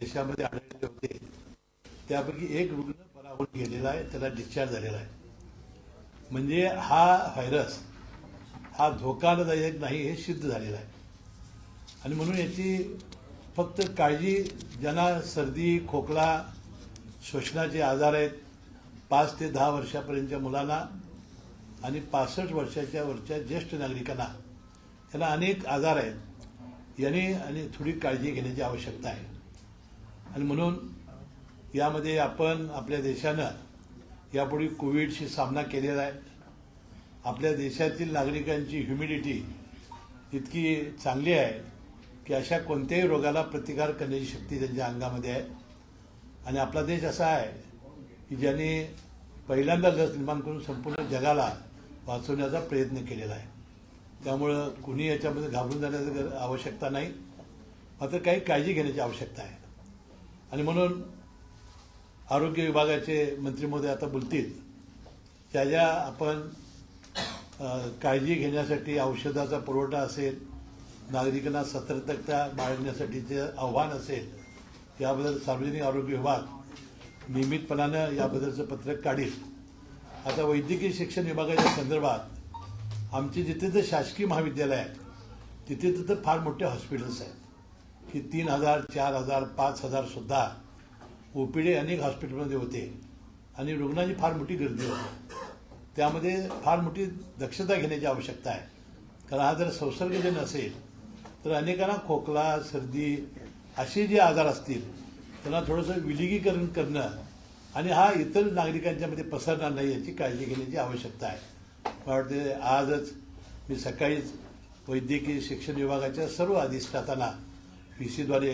देशामध्ये आढळलेले होते. त्यापैकी एक रुग्ण बरा होऊन गेलेला आहे त्याला डिस्चार्ज झालेला आहे. म्हणजे हा व्हायरस हा धोकादायक नाही हे सिद्ध झालेलं आहे. आणि म्हणून याची फक्त काळजी ज्यांना सर्दी खोकला श्वसनाचे आजार आहेत पाच ते दहा वर्षापर्यंतच्या मुलांना आणि पासष्ट वर्षाच्या वरच्या ज्येष्ठ नागरिकांना त्यांना अनेक आजार आहेत. याने आणि थोडी काळजी घेण्याची आवश्यकता आहे. आणि म्हणून यामध्ये आपण आपल्या देशानं यापूर्वी कोविडशी सामना केलेला आहे. आपल्या देशातील नागरिकांची ह्युमिडिटी इतकी चांगली आहे की अशा कोणत्याही रोगाला प्रतिकार करण्याची शक्ती त्यांच्या अंगामध्ये आहे. आणि आपला देश असा आहे की ज्याने पहिल्यांदा लस निर्माण करून संपूर्ण जगाला वाचवण्याचा प्रयत्न केलेला आहे. त्यामुळं कुणी याच्यामध्ये घाबरून जाण्याची आवश्यकता नाही. मात्र काही काळजी घेण्याची आवश्यकता आहे. आणि म्हणून आरोग्य विभागाचे मंत्री महोदय आता बोलतील त्या ज्या आपण काळजी घेण्यासाठी औषधाचा पुरवठा असेल नागरिकांना सतर्कता बाळगण्यासाठीचे आव्हान असेल याबद्दल सार्वजनिक आरोग्य विभाग नियमितपणानं याबद्दलचं पत्रक काढील. आता वैद्यकीय शिक्षण विभागाच्या संदर्भात आमचे जिथे तर शासकीय महाविद्यालय आहे तिथे तिथं फार मोठे हॉस्पिटल्स आहेत. की तीन हजार चार हजार पाच हजार सुद्धा डी अनेक हॉस्पिटलमध्ये होते. आणि रुग्णांची फार मोठी गर्दी होती. त्यामध्ये फार मोठी दक्षता घेण्याची आवश्यकता आहे. कारण हा जर संसर्गजन्य असेल तर अनेकांना खोकला सर्दी असे जे आजार असतील त्यांना थोडंसं विलगीकरण करणं आणि हा इतर नागरिकांच्यामध्ये पसरणार नाही याची काळजी घेण्याची आवश्यकता आहे. मला वाटते आजच मी सकाळीच वैद्यकीय शिक्षण विभागाच्या सर्व अधिष्ठातांना पी सीद्वारे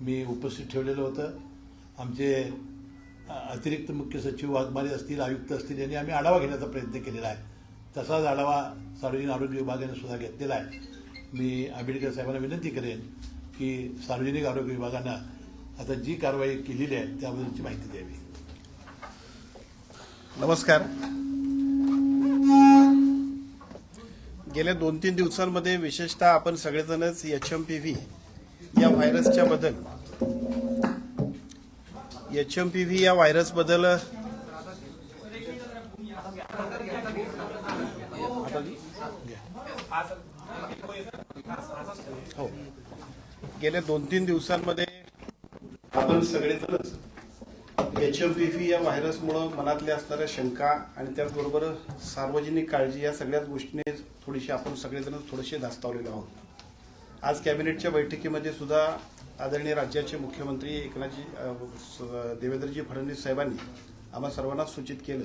मी उपस्थित ठेवलेलं होतं. आमचे अतिरिक्त मुख्य सचिव वाघमारे असतील आयुक्त असतील यांनी आम्ही आढावा घेण्याचा प्रयत्न केलेला आहे. तसाच आढावा सार्वजनिक आरोग्य विभागाने सुद्धा घेतलेला आहे. मी आंबेडकर साहेबांना विनंती करेन की सार्वजनिक आरोग्य विभागानं आता जी कारवाई केलेली आहे त्याबद्दलची माहिती द्यावी. नमस्कार. गेल्या दोन तीन दिवसांमध्ये विशेषतः आपण सगळेजणच एच एम पी व्ही या व्हायरसच्या बद्दल एच एम पी व्ही या व्हायरसबद्दल हो. गेल्या दोन तीन दिवसांमध्ये आपण सगळेजणच एच एम पी व्ही या व्हायरसमुळं मनातल्या असणाऱ्या शंका आणि त्याचबरोबर सार्वजनिक काळजी या सगळ्याच गोष्टीने थोडीशी आपण सगळेजण थोडेसे धास्तावलेलो आहोत. आज कॅबिनेटच्या बैठकीमध्ये सुद्धा आदरणीय राज्याचे मुख्यमंत्री एकनाथजी देवेंद्रजी फडणवीस साहेबांनी आम्हा सर्वांना सूचित केलं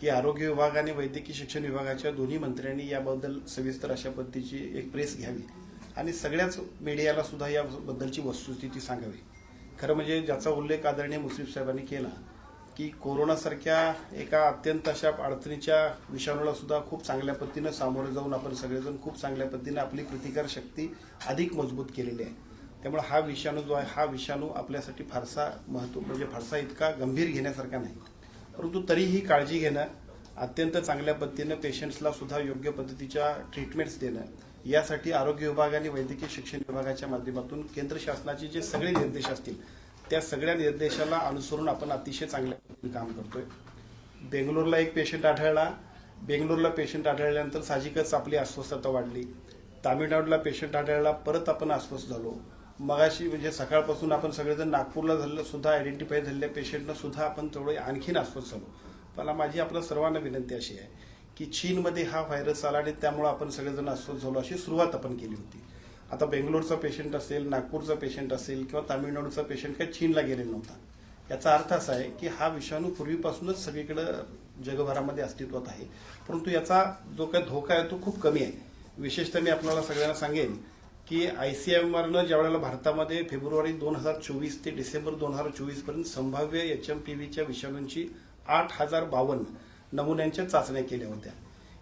की आरोग्य विभाग आणि वैद्यकीय शिक्षण विभागाच्या दोन्ही मंत्र्यांनी याबद्दल सविस्तर अशा पद्धतीची एक प्रेस घ्यावी आणि सगळ्याच मीडियाला सुद्धा याबद्दलची वस्तुस्थिती सांगावी. खरं म्हणजे ज्याचा उल्लेख आदरणीय मुश्रीफ साहेबांनी केला की कोरोनासारख्या एका अत्यंत अशा अडचणीच्या विषाणूला सुद्धा खूप चांगल्या पद्धतीनं सामोरे जाऊन आपण सगळेजण खूप चांगल्या पद्धतीनं आपली प्रतिकार शक्ती अधिक मजबूत केलेली आहे. त्यामुळे हा विषाणू जो आहे हा विषाणू आपल्यासाठी फारसा महत्त्व म्हणजे फारसा इतका गंभीर घेण्यासारखा नाही. परंतु तरीही काळजी घेणं अत्यंत चांगल्या पद्धतीनं पेशंट्सला सुद्धा योग्य पद्धतीच्या ट्रीटमेंट्स देणं यासाठी आरोग्य विभाग आणि वैद्यकीय शिक्षण विभागाच्या माध्यमातून केंद्र शासनाचे जे सगळे निर्देश असतील त्या सगळ्या निर्देशाला अनुसरून आपण अतिशय चांगल्या पद्धतीने काम करतोय. बेंगलोरला एक पेशंट आढळला. बेंगलोरला पेशंट आढळल्यानंतर साहजिकच आपली अस्वस्थता वाढली. तामिळनाडूला पेशंट आढळला परत आपण अस्वस्थ झालो. मगाशी म्हणजे सकाळपासून आपण सगळेजण नागपूरला झालं सुद्धा आयडेंटिफाय झालेल्या पेशंटनं सुद्धा आपण तेवढे आणखीन अस्वस्थ झालो. मला माझी आपल्या सर्वांना विनंती अशी आहे की चीनमध्ये हा व्हायरस आला आणि त्यामुळे आपण सगळेजण अस्वस्थ झालो अशी सुरुवात आपण केली होती. आता बेंगलोरचा पेशंट असेल नागपूरचा पेशंट असेल किंवा तामिळनाडूचा पेशंट काही चीनला गेलेला नव्हता. याचा अर्थ असा आहे की हा विषाणू पूर्वीपासूनच सगळीकडे जगभरामध्ये अस्तित्वात आहे. परंतु याचा जो काही धोका आहे तो खूप कमी आहे. विशेषतः मी आपल्याला सगळ्यांना सांगेन की आयसीएमआरनं ज्या वेळेला भारतामध्ये फेब्रुवारी दोन हजार चोवीस ते डिसेंबर दोन हजार चोवीसपर्यंत संभाव्य एच एम पी व्हीच्या विषाणूंची आठ हजार बावन्न नमुन्यांच्या चाचण्या केल्या होत्या.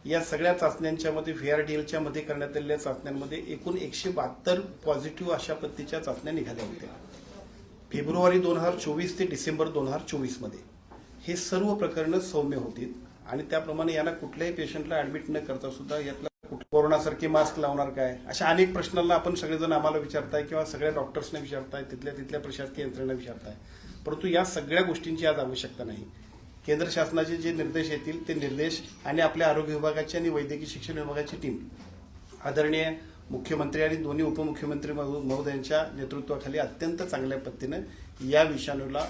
या सगळ्या चाचण्यांच्या मध्ये व्हीआरडीएलच्या मध्ये करण्यात आलेल्या चाचण्यांमध्ये एकूण एकशे बहात्तर पॉझिटिव्ह अशा पद्धतीच्या चाचण्या निघाल्या होत्या. फेब्रुवारी दोन हजार चोवीस ते डिसेंबर दोन हजार चोवीसमध्ये. हे सर्व प्रकरणं सौम्य होती आणि त्याप्रमाणे यांना कुठल्याही पेशंटला ऍडमिट न करता सुद्धा यातला कोरोनासारखे मास्क लावणार काय? अशा अनेक प्रश्नांना आपण सगळेजण आम्हाला विचारताय किंवा सगळ्या डॉक्टर्सना विचारताय तिथल्या तिथल्या प्रशासकीय यंत्रणा विचारताय. परंतु या सगळ्या गोष्टींची आज आवश्यकता नाही. केंद्र शासनाचे जे निर्देश येतील ते निर्देश आणि आपल्या आरोग्य विभागाची आणि वैद्यकीय शिक्षण विभागाची टीम आदरणीय मुख्यमंत्री आणि दोन्ही उपमुख्यमंत्री महोदयांच्या नेतृत्वाखाली अत्यंत चांगल्या पद्धतीनं या विषाणूला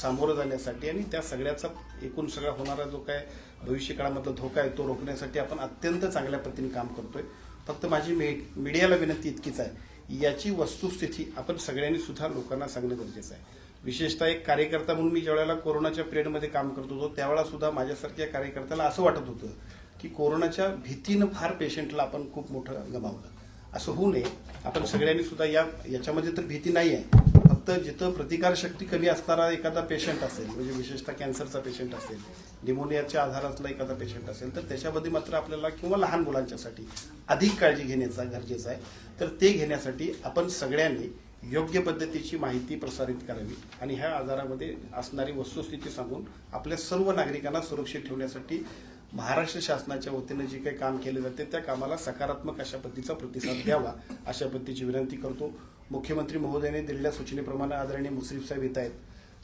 सामोरं जाण्यासाठी आणि त्या सगळ्याचा एकूण सगळा होणारा जो काय भविष्यकाळामधला धोका आहे तो रोखण्यासाठी आपण अत्यंत चांगल्या पद्धतीने काम करतोय. फक्त माझी मी मीडियाला विनंती इतकीच आहे याची वस्तुस्थिती आपण सगळ्यांनी सुद्धा लोकांना सांगणं गरजेचं आहे. विशेषतः एक कार्यकर्ता म्हणून मी ज्यावेळेला कोरोनाच्या पिरियडमध्ये काम करत होतो त्यावेळेला सुद्धा माझ्यासारख्या कार्यकर्त्याला असं वाटत होतं की कोरोनाच्या भीतीनं फार पेशंटला आपण खूप मोठं गमावलं. असं होऊ नये. आपण सगळ्यांनी सुद्धा या याच्यामध्ये तर भीती नाही आहे. फक्त जिथं प्रतिकारशक्ती कमी असणारा एखादा पेशंट असेल म्हणजे विशेषतः कॅन्सरचा पेशंट असेल निमोनियाच्या आधारातला एखादा पेशंट असेल तर त्याच्यामध्ये मात्र आपल्याला किंवा लहान मुलांच्यासाठी अधिक काळजी घेण्याचा गरजेचं आहे. तर ते घेण्यासाठी आपण सगळ्यांनी योग्य पद्धतीची माहिती प्रसारित करावी आणि ह्या आजारामध्ये असणारी वस्तुस्थिती सांगून आपल्या सर्व नागरिकांना सुरक्षित ठेवण्यासाठी महाराष्ट्र शासनाच्या वतीनं जे काही काम केले जाते त्या कामाला सकारात्मक अशा पद्धतीचा प्रतिसाद द्यावा अशा पद्धतीची विनंती करतो. मुख्यमंत्री महोदयाने दिलेल्या सूचनेप्रमाणे आदरणीय मुश्रीफ साहेब येत आहेत.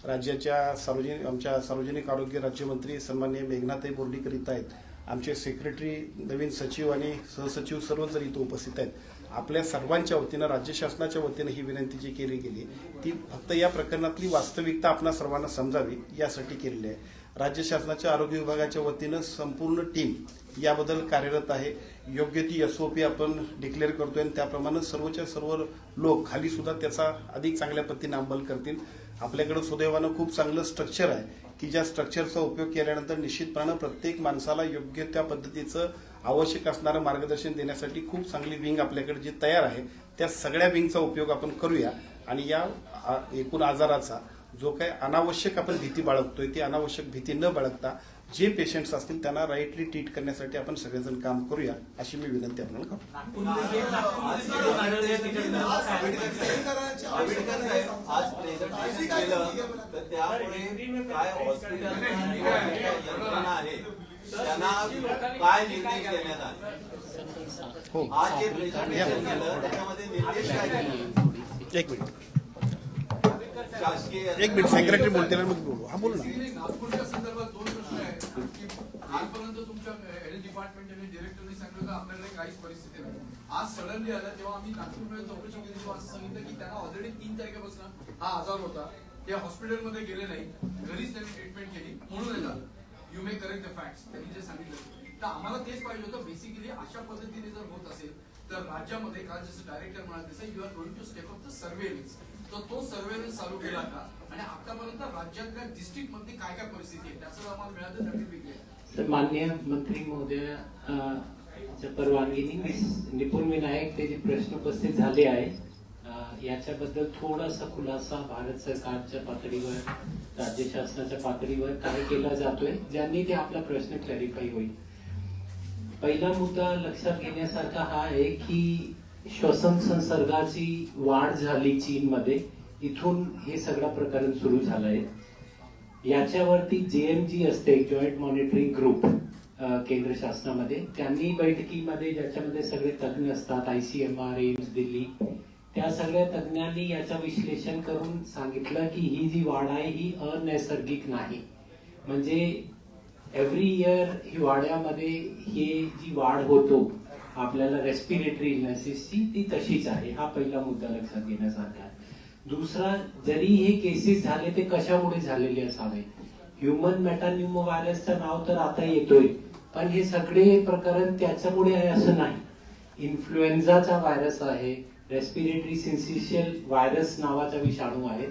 राज्याच्या सार्वजनिक आमच्या सार्वजनिक आरोग्य राज्यमंत्री सन्माननीय मेघनाथाई बोर्डीकर येत आहेत. आमचे सेक्रेटरी नवीन सचिव आणि सहसचिव सर्व जर इथं उपस्थित आहेत. आपल्या सर्वांच्या वतीनं राज्य शासनाच्या वतीनं ही विनंती जी केली गेली ती फक्त या प्रकरणातली वास्तविकता आपणा सर्वांना समजावी यासाठी केलेली आहे. राज्य शासनाच्या आरोग्य विभागाच्या वतीनं संपूर्ण टीम याबद्दल कार्यरत आहे. योग्य ती एसओपी आपण डिक्लेअर करतोय आणि त्याप्रमाणे सर्वच्या सर्व लोक खाली सुद्धा त्याचा अधिक चांगल्या पद्धतीने अंमल करतील. आपल्याकडे सुदैवानं खूप चांगलं स्ट्रक्चर आहे की ज्या स्ट्रक्चरचा उपयोग केल्यानंतर निश्चितपणे प्रत्येक माणसाला योग्य त्या पद्धतीचं आवश्यक असणारं मार्गदर्शन देण्यासाठी खूप चांगली विंग आपल्याकडे जी तयार आहे त्या सगळ्या विंगचा उपयोग आपण करूया. आणि या एकूण आजाराचा जो काही अनावश्यक आपण भीती बाळगतोय ती अनावश्यक भीती न बाळगता जे पेशंट्स असतील त्यांना राईटली ट्रीट करण्यासाठी आपण सगळेजण काम करूया अशी मी विनंती आपल्याला करतो. केलं त्यांना काय निर्देश देण्यात आले? हो. आज जे प्रेझेंटेशन केलं त्याच्यामध्ये निर्देश काय दिले एक मिनिट. शासकीय एक मिनिट सेक्रेटरी बोलते ना मग बोलू. हा बोल नागपूरच्या संदर्भात दोन प्रश्न आहेत की कालपर्यंत तुमच्या हेल्थ डिपार्टमेंट आणि डिरेक्टरने सांगितलं की आपल्याकडे काहीच परिस्थिती नाही? आज सडनली आलं तेव्हा आम्ही नागपूरमध्ये चौकशी केली तेव्हा असं सांगितलं की त्यांना ऑलरेडी तीन तारखेपासून हा आजार होता. ते हॉस्पिटलमध्ये गेले नाही. घरीच त्यांनी ट्रीटमेंट केली. म्हणून झालं. You may correct the facts त्यांनी जे सांगितलं तर आम्हाला तेच पाहिजे होतं. बेसिकली अशा पद्धतीने जर होत असेल तर राज्यामध्ये काल जसं डायरेक्टर म्हणाले तसं you are going to step up the surveillance तर तो सर्व्हेलन्स चालू केला का? आणि आतापर्यंत राज्यातल्या डिस्ट्रिक्टमध्ये काय काय परिस्थिती आहे? त्याचं आम्हाला मिळालं सर्टिफिकेट तर मान्य मंत्री महोदय परवानगीने निपुण विनायक ते जे प्रश्न उपस्थित झाले आहेत याच्याबद्दल थोडासा खुलासा भारत सरकारच्या पातळीवर राज्य शासनाच्या पातळीवर काय केला जातोय ज्यांनी ते आपला प्रश्न क्लॅरिफाय होईल. पहिला मुद्दा लक्षात घेण्यासारखा हा आहे की श्वसन संसर्गाची वाढ झाली चीनमध्ये इथून हे सगळं प्रकरण सुरू झालंय. याच्यावरती जेएमजी असते जॉईंट मॉनिटरिंग ग्रुप केंद्र शासनामध्ये त्यांनी बैठकीमध्ये ज्याच्यामध्ये सगळे तज्ज्ञ असतात आयसीएमआर एम्स दिल्ली त्या सगळ्या तज्ज्ञांनी याचं विश्लेषण करून सांगितलं की ही जी वाढ आहे ही अनैसर्गिक नाही. म्हणजे एव्हरी इयर ही वाड्यामध्ये हे जी वाढ होतो आपल्याला रेस्पिरेटरी इलनेसेसची ती तशीच आहे. हा पहिला मुद्दा लक्षात घेण्यासारखा. दुसरा जरी हे केसेस झाले ते कशामुळे झालेले असावे? ह्युमन मेटान्युमो व्हायरसचं नाव तर आता येतोय पण हे सगळे प्रकरण त्याच्यामुळे आहे असं नाही. इन्फ्लुएन्झाचा व्हायरस आहे रेस्पिरेटरी सिन्सिशियल व्हायरस नावाचा विषाणू आहे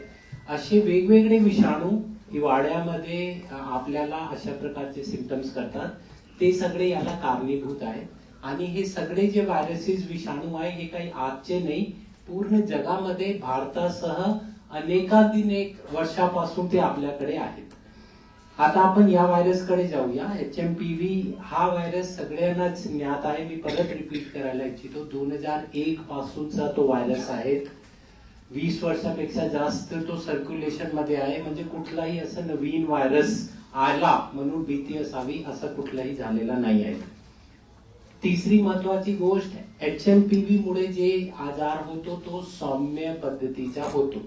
असे वेगवेगळे विषाणू हिवाळ्यामध्ये आपल्याला अशा प्रकारचे सिमटम्स करतात. ते सगळे याला कारणीभूत आहे आणि हे सगळे जे व्हायरसेस विषाणू आहे हे काही आजचे नाही पूर्ण जगामध्ये भारतासह अनेकाधिक वर्षापासून ते आपल्याकडे आहेत. आता आपण या व्हायरसकडे जाऊया. एच एम पी व्ही हा व्हायरस सगळ्यांनाच ज्ञात आहे. मी परत रिपीट करायला इच्छितो. दोन हजार एक पासूनचा तो व्हायरस आहे. वीस वर्षापेक्षा जास्त तो सर्क्युलेशनमध्ये आहे. म्हणजे कुठलाही असं नवीन व्हायरस आला म्हणून भीती असावी असं कुठलाही झालेला नाही आहे. तिसरी महत्वाची गोष्ट एच एम पी व्ही मुळे जे आजार होतो तो सौम्य पद्धतीचा होतो.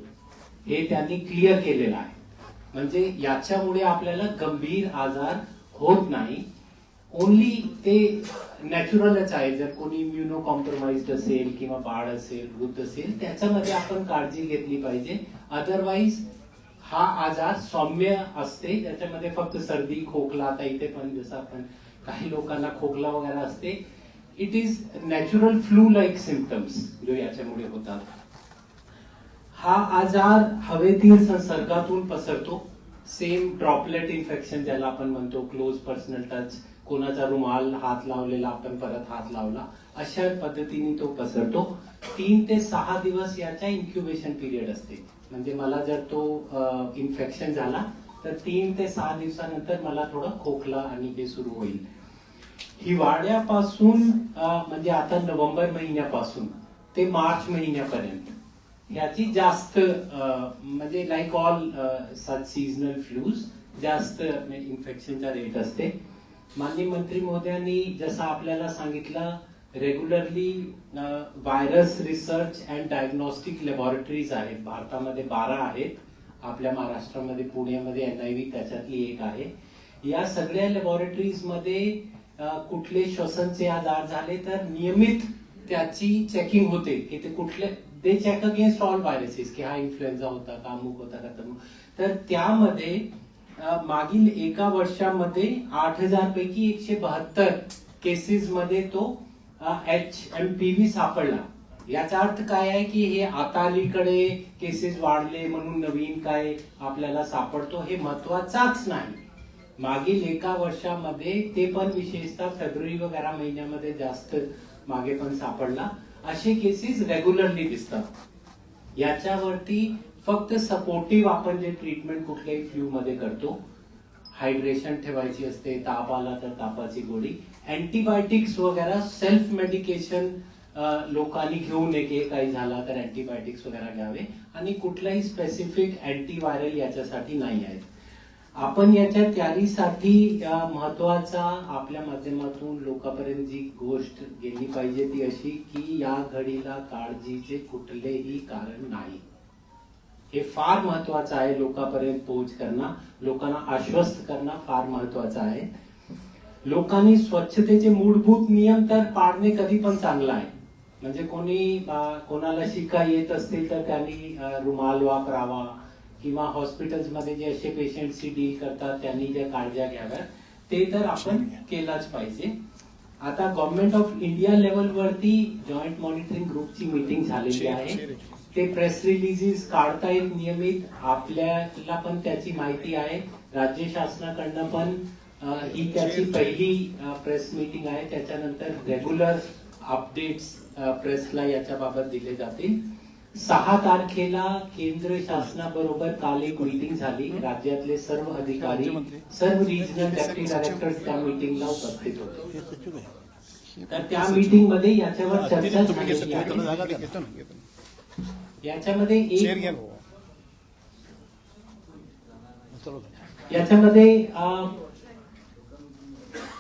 हे त्यांनी क्लिअर केलेलं आहे. म्हणजे याच्यामुळे आपल्याला गंभीर आजार होत नाही. ओनली ते नॅचरलच आहे. जर कोणी इम्युनो कॉम्प्रोमाइज असेल किंवा बाळ असेल वृद्ध असेल त्याच्यामध्ये आपण काळजी घेतली पाहिजे. अदरवाईज हा आजार सौम्य असते. त्याच्यामध्ये फक्त सर्दी खोकला आता इथे पण जसं आपण काही लोकांना खोकला वगैरे असते. It is natural flu like symptoms जो याच्यामुळे होतात. हा आजार हवेतील संसर्गातून पसरतो. सेम ड्रॉपलेट इन्फेक्शन ज्याला आपण म्हणतो क्लोज पर्सनल टच कोणाचा रुमाल हात लावलेला आपण परत हात लावला अशा पद्धतीने तो पसरतो. तीन ते सहा दिवस याच्या इन्क्युबेशन पिरियड असते. म्हणजे मला जर तो इन्फेक्शन झाला तर तीन ते सहा दिवसानंतर मला थोडं खोकला आणि हे सुरू होईल. हिवाळ्यापासून म्हणजे आता नोव्हेंबर महिन्यापासून ते मार्च महिन्यापर्यंत. ह्याची म्हणजे जास्त म्हणजे like all such seasonal flus जास्त इन्फेक्शनचा रेट असते. माननीय मंत्री महोदयांनी जसं आपल्याला सांगितलं regularly virus research and diagnostic laboratories आहेत. भारतामध्ये बारा आहेत. आपल्या महाराष्ट्रामध्ये पुण्यामध्ये एन आय व्ही त्याच्यातली एक आहे. या सगळ्या लॅबॉरेटरीजमध्ये कुठले श्वसनचे आजार झाले तर नियमित त्याची चेकिंग होते. की ते कुठले they check against all viruses की हा इन्फ्लुएन्झा होता का अमुक होता का तमुक. तर त्यामध्ये मागील एका वर्षामध्ये आठ हजार पैकी एकशे बहात्तर केसेस मध्ये तो एच एम पी व्ही सापडला. याचा अर्थ काय आहे की हे आता अलीकडे केसेस वाढले म्हणून नवीन काय आपल्याला सापडतो हे महत्वाचाच नाही. मागील एका वर्षामध्ये ते पण विशेषतः फेब्रुवारी वगैरे महिन्यामध्ये जास्त मागे पण सापडला. असे केसेस रेग्युलरली दिसतात. याच्यावरती फक्त सपोर्टिव्ह आपण जे ट्रीटमेंट कुठल्याही फ्ल्यू मध्ये करतो हायड्रेशन ठेवायची असते ताप आला तर तापाची गोळी अँटीबायोटिक्स वगैरे सेल्फ मेडिकेशन लोकांनी घेऊ नये की काही झाला तर अँटीबायोटिक्स वगैरे घ्यावे. आणि कुठलाही स्पेसिफिक अँटीव्हायरल याच्यासाठी नाही आहेत. आपण याच्या तयारीसाठी महत्त्वाचा आपल्या माध्यमातून लोकांपर्यंत जी गोष्ट गेली पाहिजे ती अशी की या घडीला काळजीचे कुठलेही कारण नाही. हे फार महत्वाचं आहे लोकांपर्यंत पोहोच करणं. लोकांना आश्वस्त करणं फार महत्वाचं आहे. लोकांनी स्वच्छतेचे मूलभूत नियम तर पाळणे कधी पण चांगलं आहे. म्हणजे कोणी कोणाला शिका येत असतील तर त्यांनी रुमाल वापरावा. किंवा हॉस्पिटल्समध्ये जे असे पेशंटशी डील करतात त्यांनी ज्या काळज्या घ्याव्या ते तर आपण केलाच पाहिजे. आता गव्हर्नमेंट ऑफ इंडिया लेवलवरती जॉईंट मॉनिटरिंग ग्रुपची मीटिंग झालेली आहे. ते प्रेस रिलीजेस काढतायत नियमित. आपल्याला पण त्याची माहिती आहे. राज्य शासनाकडनं पण ही त्याची पहिली प्रेस मीटिंग आहे. त्याच्यानंतर रेग्युलर अपडेट्स प्रेसला याच्या बाबत दिले जातील. सहा तारखेला केंद्र शासनाबरोबर काल एक मीटिंग झाली राज्यातले सर्व अधिकारी सर्व रिजनल डेप्टी डायरेक्टर त्या मीटिंगला उपस्थित होते तर त्या मीटिंगमध्ये याच्यावर चर्चा ना. याच्यामध्ये एक. याच्यामध्ये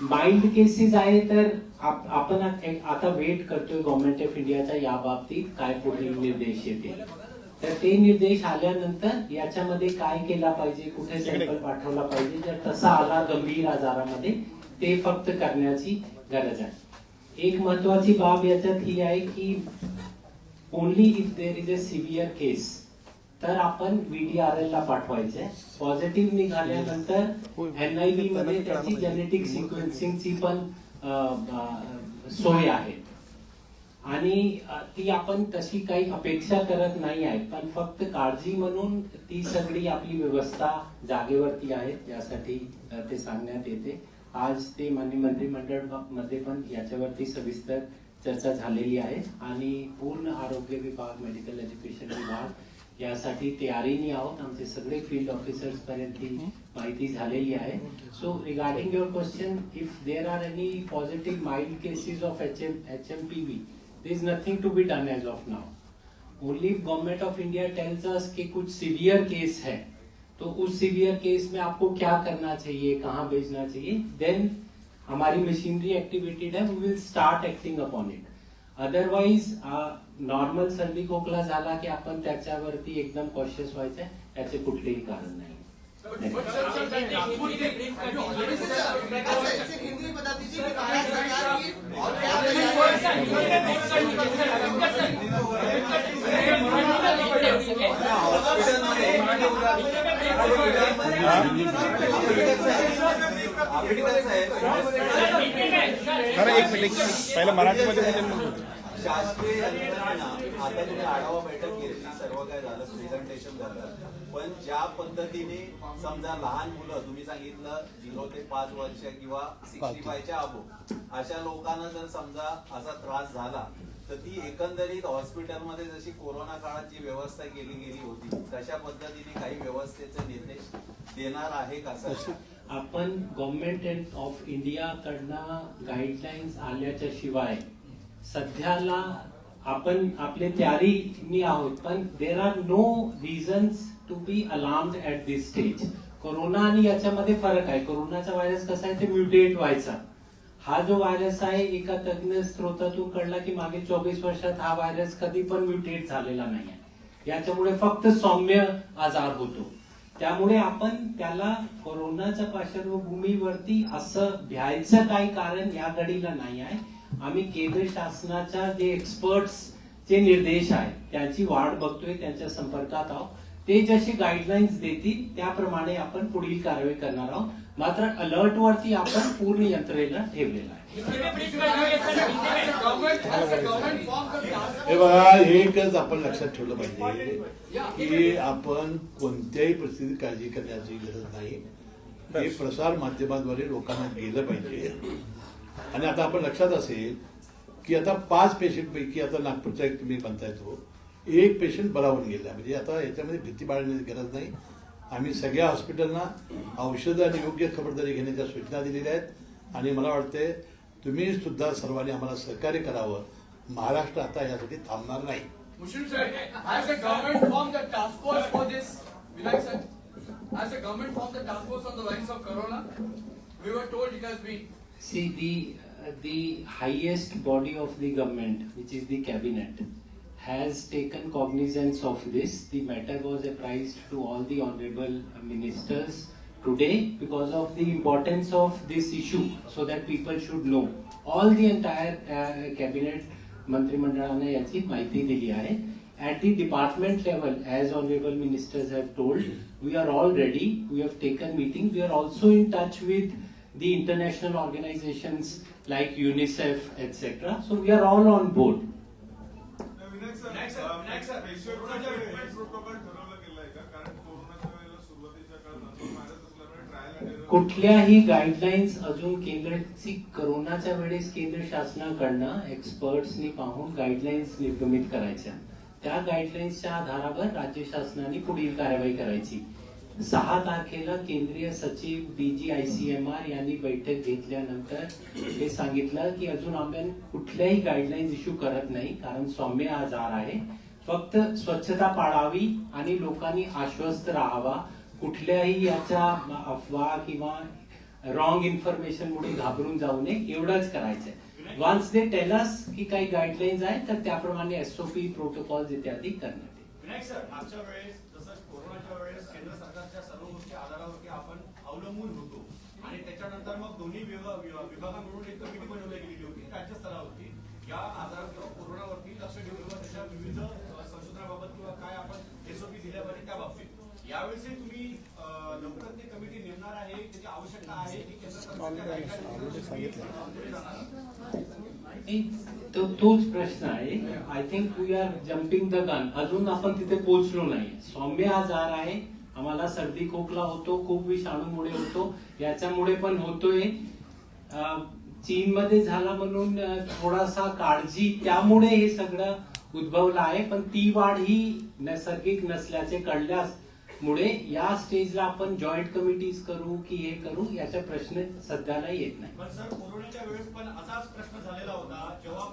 माइल्ड केसेस आहे तर आप- आपण आता वेट करतोय गव्हर्नमेंट ऑफ इंडियाच्या या बाबतीत काय पुढील निर्देश येतील. तर ते निर्देश आल्यानंतर याच्यामध्ये काय केला पाहिजे कुठे सॅम्पल पाठवला पाहिजे जर तसा आला गंभीर आजारामध्ये ते फक्त करण्याची गरज आहे. एक महत्वाची बाब याच्यात ही आहे की only if there is a severe case तर आपण व्हीडीआरएल ला पाठवायचंय पॉझिटिव्ह निघाल्यानंतर एनआयव्ही मध्ये त्याची जेनेटिक सिक्वेन्सिंगची पण सोय आहे. आणि ती आपण तशी काही अपेक्षा करत नाही आहे पण फक्त काळजी म्हणून ती सगळी आपली व्यवस्था जागेवरती आहे यासाठी ते सांगण्यात येते. आज ते मान्य मंत्रिमंडळमध्ये पण याच्यावरती सविस्तर चर्चा झालेली आहे. आणि पूर्ण आरोग्य विभाग मेडिकल एज्युकेशन विभाग यासाठी तयारीने आहोत. आमचे सगळे फ़ील्ड ऑफिसर्स पर्यंत ही माहिती झालेली आहे. So regarding your question if there are any positive mild cases of H M H M P V is nothing to be done as of now. Only if government of India tells us कि कुछ severe केस है तो उस severe केस में आपको क्या करना चाहिए कहाँ भेजना चाहिए देन हमारी मशीनरी एक्टिवेटेड है we will start acting upon it otherwise normal सर्दी खोकला झाला की आपण त्याच्यावरती एकदम कॉशियस व्हायचं याचे कुठलेही कारण नाही. एक मिनिट पहिला मराठीमध्ये शासकीय यंत्रणा आता तुम्ही आढावा बैठक घेतली सर्व काय झालं प्रेझेंटेशन झालं. पण ज्या पद्धतीने समजा लहान मुलं तुम्ही सांगितलं झिरो ते पाच वर्ष किंवा सिक्स्टी फायच्या अबो अशा लोकांना जर समजा असा त्रास झाला तर ती एकंदरीत हॉस्पिटलमध्ये जशी कोरोना काळात जी व्यवस्था केली गेली होती तशा पद्धतीने काही व्यवस्थेचे निर्देश देणार आहे का सर? आपण गव्हर्नमेंट ऑफ इंडिया कडनं गाईडलाईन्स आल्याच्या शिवाय सध्याला आपण आपले तयारी मी आहोत पण there are no reasons to be alarm at this stage corona आणि याच्यामध्ये फरक आहे. कोरोनाचा व्हायरस कसा आहे ते म्युटेट व्हायचा. हा जो व्हायरस आहे एका तज्ञ स्त्रोतातून कळला की मागील चोवीस वर्षात हा व्हायरस कधी पण म्युटेट झालेला नाही आहे याच्यामुळे फक्त सौम्य आजार होतो. त्यामुळे आपण त्याला कोरोनाच्या पार्श्वभूमीवरती असं भ्यायचं काही कारण या घडीला नाही आहे. आम्ही केंद्र शासनाच्या जे एक्सपर्ट्स चे निर्देश आहेत त्याची वाट बघतोय त्यांच्या संपर्कात आहोत. ते जशी गाईडलाईन्स देतील त्याप्रमाणे आपण पुढील कारवाई करणार आहोत. मात्र अलर्ट वरती आपण पूर्ण यंत्रणेला ठेवलेलं आहे. हे बघा एकच आपण लक्षात ठेवलं पाहिजे की आपण कोणत्याही परिस्थितीत काळजी करण्याची गरज नाही. हे प्रसार माध्यमाद्वारे लोकांना गेलं पाहिजे. आणि आता आपण लक्षात असेल की आता पाच पेशंटपैकी आता नागपूरचा एक तुम्ही म्हणताय तो एक पेशंट बरा होऊन गेला. म्हणजे आता याच्यामध्ये भीती बाळगण्याची गरज नाही. आम्ही सगळ्या हॉस्पिटलना औषधं आणि योग्य खबरदारी घेण्याच्या सूचना दिलेल्या आहेत. आणि मला वाटते तुम्ही सुद्धा सर्वांनी आम्हाला सहकार्य करावं. महाराष्ट्र आता यासाठी थांबणार नाही. government formed the task force on the lines of corona? We were told it has been. See, the, uh, the highest body of the government, which is the cabinet, has taken cognizance of this. The matter was apprised to all the honorable uh, ministers today because of the importance of this issue, so that people should know. All the entire uh, cabinet मंत्रिमंडळाने याची माहिती दिली आहे at the department level as honourable ministers have told we are all ready we have taken meeting we are also in touch with the international organizations like UNICEF, etc. So we are all on board. कुठल्याही guidelines अजून केंद्रची करोनाच्या वेळेस केंद्र शासनाकडनं एक्सपर्ट्सनी पाहून guidelines निर्गमित करायच्या त्या गाईडलाईन्सच्या आधारावर राज्य शासनाने पुढील कारवाई करायची सहा तारखेला केंद्रीय सचिव डीजीआयसीएमआर यांनी बैठक घेतल्यानंतर हे सांगितलं की अजून आपण कुठल्याही गाईडलाईन्स इश्यू करत नाही कारण सौम्य आजार आहे. फक्त स्वच्छता पाळावी आणि लोकांनी आश्वस्त राहावा. कुठल्याही याच्या अफवा किंवा रॉंग इन्फॉर्मेशन मुळे घाबरून जाऊ नये एवढंच करायचंय. वन्स दे टेलस की काही गाईडलाईन्स आहेत तर त्याप्रमाणे एसओपी प्रोटोकॉल इत्यादी करण्यात येईल विनायक सर मागच्या वेळेस जसं कोरोनाच्या वेळेस केंद्र सरकारच्या सर्व गोष्टी आधारावरती आपण अवलंबून होतो आणि त्याच्यानंतर मग दोन्ही विभाग विभाग- विभागा मिळून एक कमिटी बनवली गेलेली होती राज्यस्तरावरती या आजार किंवा कोरोनावरती लक्ष ठेवून किंवा त्याच्या विविध अ, संशोधनाबाबत किंवा काय आपण एसओपी दिल्या पाहिजे त्या बाबतीत यावेळेस तुम्ही अ, लवकर ते कमिटी नेमणार आहे त्याची आवश्यकता आहे की केंद्र सरकारच्या guidelines तुम्ही जाणार? नाही, तो तोच प्रश्न आहे. I think we are jumping the gun अजून आपण तिथे पोहोचलो नाही. सौम्य आजार आहे. आम्हाला सर्दी खोकला होतो खूप विषाणूमुळे होतो. याच्यामुळे पण होतोय. चीन मध्ये झाला म्हणून थोडासा काळजी त्यामुळे हे सगळं उद्भवलं आहे. पण ती वाढ ही नैसर्गिक नसल्याचे कळल्यास मुळे या स्टेजला आपण जॉईंट कमिटीज करू की हे करू याचा प्रश्न सध्याला येत नाही. पण सर कोरोनाच्या वेळेस पण असाच प्रश्न झालेला होता जेव्हा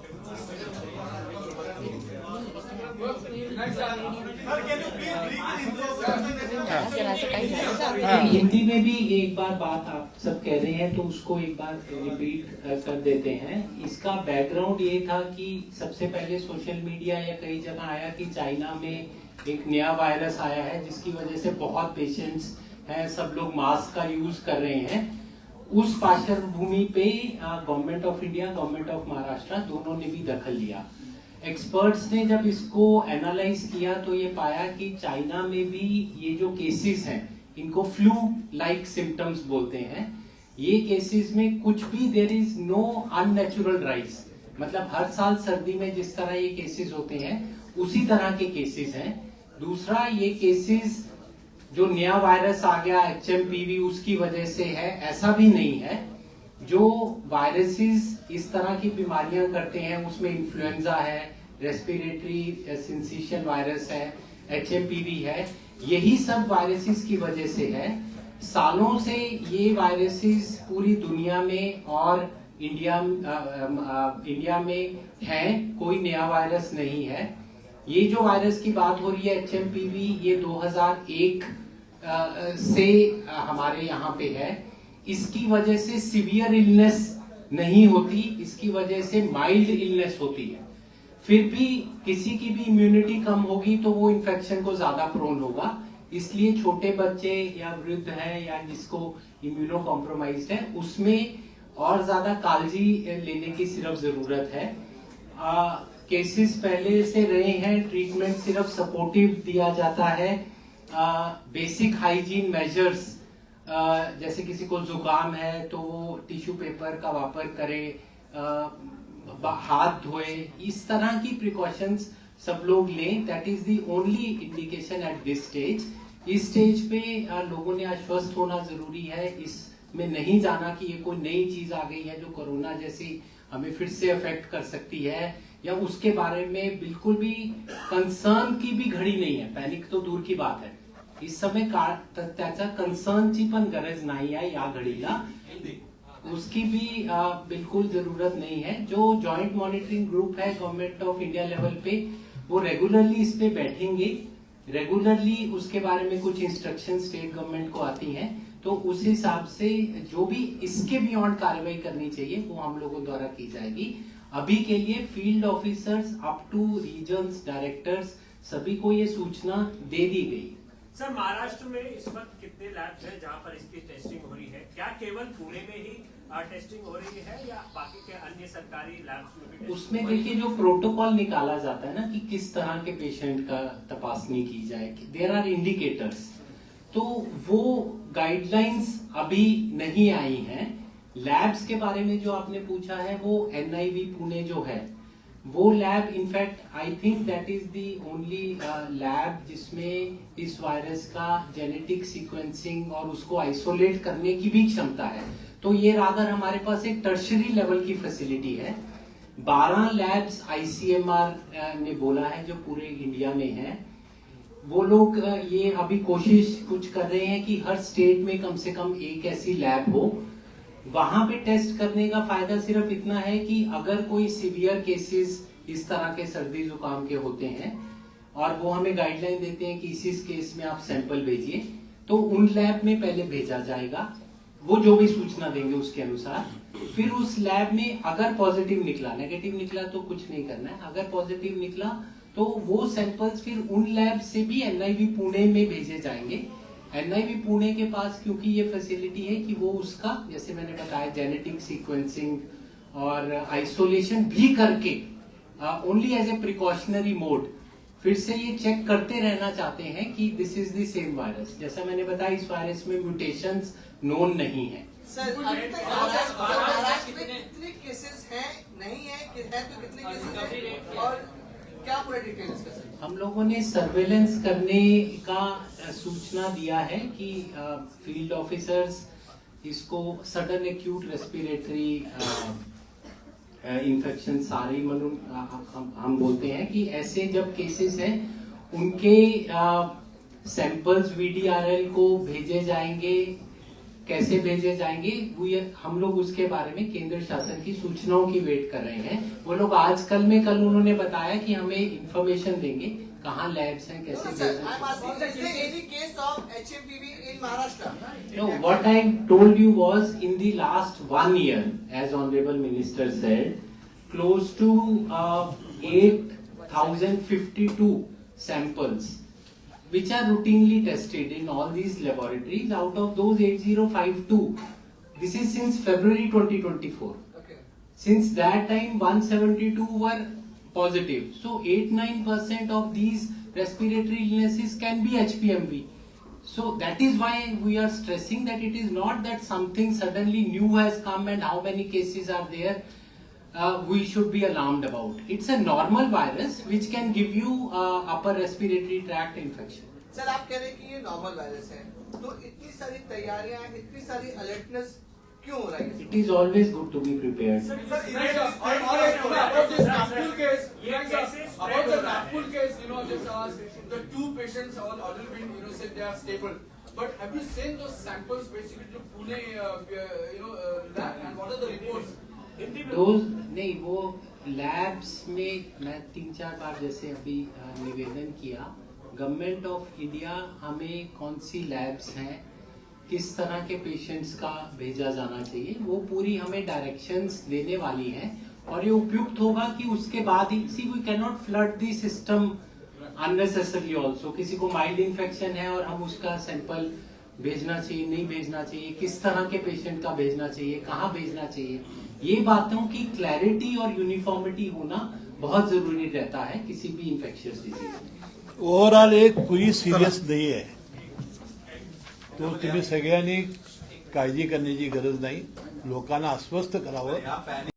हिंदी में भी एक बार बात आप सब कह रहे हैं तो उसको एक बार रिपीट कर देते हैं। इसका बैकग्राउंड ये था कि सबसे पहले सोशल मीडिया या कई जगह आया कि चाइना में एक नया वायरस आया है, जिसकी वजह से बहुत पेशेंट्स हैं, सब लोग मास्क का यूज़ कर रहे हैं। उस पार्श्वभूमि पे government of India government of Maharashtra दोनों ने भी दखल लिया। एक्सपर्ट्स ने जब इसको एनालाइज किया तो ये पाया कि चाइना में भी ये जो केसेस हैं, इनको फ्लू लाइक सिम्टम्स बोलते हैं, ये केसेस में कुछ भी there is no unnatural rise मतलब हर साल सर्दी में जिस तरह ये केसेस होते हैं उसी तरह के केसेस हैं। दूसरा ये केसेस जो नया वायरस आ गया एच उसकी वजह से है ऐसा भी नहीं है। जो वायरसेस इस तरह की बीमारियाँ करते हैं उसमें इन्फ्लुएंजा है रेस्पिरेटरी सिंसिशन वायरस है एच है यही सब वायरसेस की वजह से है। सालों से ये वायरसेस पूरी दुनिया में और इंडिया अ, अ, इंडिया में है कोई नया वायरस नहीं है। ये जो वायरस की बात हो रही है एचएमपीवी ये 2001 अ, से हमारे यहाँ पे है। इसकी वजह से सिवियर इलनेस नहीं होती इसकी वजह से माइल्ड इलनेस होती है। फिर भी किसी की भी इम्यूनिटी कम होगी तो वो इन्फेक्शन को ज़्यादा प्रोन होगा। इसलिए छोटे बच्चे या वृद्ध है या जिसको इम्यूनो कॉम्प्रोमाइज है उसमें और ज़्यादा कालजी लेने की सिर्फ़ ज़रूरत है। केसेस पहले से रहे हैं ट्रीटमेंट सिर्फ़ सपोर्टिव दिया जाता है बेसिक हाइजीन मेजर्स जैसे किसी को जुकाम है तो वो टिश्यू पेपर का वापर करे बा- हाथ धोए, इस तरह की प्रिकॉशंस सब लोग लें। That is the only indication at this stage इस स्टेज पे लोगों ने आश्वस्त होना ज़रूरी है। इसमें नहीं जाना कि ये कोई नई चीज़ आ गई है जो कोरोना जैसी हमें फिर से अफेक्ट कर सकती है। या उसके बारे में बिल्कुल भी कंसर्न की भी घडी नाही आहे पॅनिक तो दूर की बात आहे इस समय का- त- त्याचा कन्सर्नची गरज नाही आहे या घडीला। उसकी भी अ, बिल्कुल ज़रूरत नहीं है। जो जॉइंट मॉनिटरिंग ग्रुप है गवर्नमेंट ऑफ़ इंडिया लेवल पे वो रेगुलरली इस पे बैठेंगे। रेगुलरली उसके बारे में कुछ इंस्ट्रक्शन स्टेट गवर्नमेंट को आती हैं। तो उस हिसाब से जो भी इसके बियॉन्ड कार्रवाई करनी चाहिए वो हम लोगों द्वारा की जाएगी। अभी के लिए field officers up to regions directors सभी को ये सूचना दे दी गई। सर महाराष्ट्र में इस वक्त कितने लैब्स हैं जहाँ पर इसकी टेस्टिंग हो रही है? क्या केवल पुणे में ही टेस्टिंग हो रही है या बाकी के अन्य सरकारी लैब्स में भी उसमें देखिए जो प्रोटोकॉल निकाला जाता है ना कि किस तरह के पेशेंट का तपासनी की जाए देर आर इंडिकेटर्स तो वो गाइडलाइंस अभी नहीं आई हैं। लैब्स के बारे में जो आपने पूछा है, वो एनआईवी पुणे जो है, वो lab in fact I think that is the only lab जिसमें इस वायरस का जेनेटिक सीक्वेंसिंग और उसको आइसोलेट करने की भी क्षमता है। तो ये रादर हमारे पास एक टर्शरी लेवल की फैसिलिटी है। 12 लैब्स आईसीएमआर ने बोला है, जो पूरे इंडिया में है। वो लोग ये अभी कोशिश कुछ कर रहे हैं कि हर स्टेट में कम से कम एक ऐसी लैब हो। वहाँ पे टेस्ट करने का फ़ायदा सिर्फ़ इतना है कि अगर कोई सीवियर केसेस इस तरह के सर्दी जुकाम के होते हैं और वो हमें गाइडलाइन देते हैं कि इस केस में आप सैंपल भेजिए तो उन लैब में पहले भेजा जाएगा। वो जो भी सूचना देंगे उसके अनुसार। फिर उस लैब में अगर पॉजिटिव निकला नेगेटिव निकला तो कुछ नहीं करना है। अगर पॉजिटिव निकला तो वो सैंपल्स फिर उन लैब से भी एनआईवी पुणे में भेजे जाएँगे। एनआईवी पुणे के पास क्योंकि ये फैसिलिटी है कि वो उसका जैसे मैंने बताया जेनेटिक सीक्वेंसिंग और आइसोलेशन भी करके only as a precautionary mode फिर से ये चेक करते रहना चाहते हैं कि this is the same virus जैसा मैंने बताया इस वायरस में म्यूटेशंस नोन नहीं है। सर महाराष्ट्र में कितने केसेस हैं नहीं है कि है तो कितने केसेस हैं। और क्या पूरा डिटेल इसका सर हम लोगों ने सर्वेलेंस करने का सूचना दिया है कि फ़ील्ड ऑफिसर्स इसको सडन एक्यूट रेस्पिरेटरी इन्फेक्शन सारे हम हम बोलते हैं कि ऐसे जब केसेस हैं, उनके सैंपल्स वीडीआरएल को भेजे जाएँगे कैसे भेजे जाएँगे वो ये हम लोग उसके बारे में केंद्र शासन की सूचनाओं की वेट कर रहे हैं वो लोग आज कल में कल उन्होंने बताया कि हमें इंफॉर्मेशन देंगे कहाँ लैब्स हैं कैसे no, sir, भेजना I'm asking, is there any case of HMPV in Maharashtra? No, what I told you was in the last which are routinely tested in all these laboratories. Out of those 8052, this is since February 2024. Okay. Since that time, 172 were positive. So 8-9% of these respiratory illnesses can be HPMV. So that is why we are stressing that it is not that something suddenly new has come and how many cases are there Uh, we should be alarmed about. It's a normal virus which can give you uh, upper respiratory tract infection. Sir आप कह रहे हैं कि ये normal virus है तो इतनी सारी तैयारियां इतनी सारी अलर्टनेस क्यों हो रही है It is always good to be prepared. Sir, on- on- about this Nagpur case, ये yes, sir, cases about spread the हो रहा है। Nagpur case, you know, just asked, the two patients all already been, you know, said they are stable. But have you sent those samples basically to Pune, uh, uh, you know, uh, lab, and what are the reports? Hindi में dose नहीं, वो labs में मैं तीन चार बार जैसे अभी निवेदन किया। गवर्नमेंट ऑफ़ इंडिया हमें कौन सी लैब्स हैं, किस तरह के पेशेंट्स का भेजा जाना चाहिए, वो पूरी हमें डायरेक्शंस देने वाली हैं। और ये उपयुक्त होगा कि उसके बाद ही see we can not flood the system unnecessarily also किसी को माइल्ड इन्फेक्शन है और हम उसका सैंपल भेजना चाहिए, नहीं भेजना चाहिए, किस तरह के पेशेंट का भेजना चाहिए, कहाँ भेजना चाहिए। ये बातों की क्लैरिटी और यूनिफॉर्मिटी होना बहुत ज़रूरी रहता है किसी भी इंफेक्शियस डिज़ीज़ में। ओवरऑल एक कोई सीरियस नहीं है। तो तुम्हें सगळ्यांनी काळजी करण्याची गरज नाही. लोकांना अस्वस्थ करावं.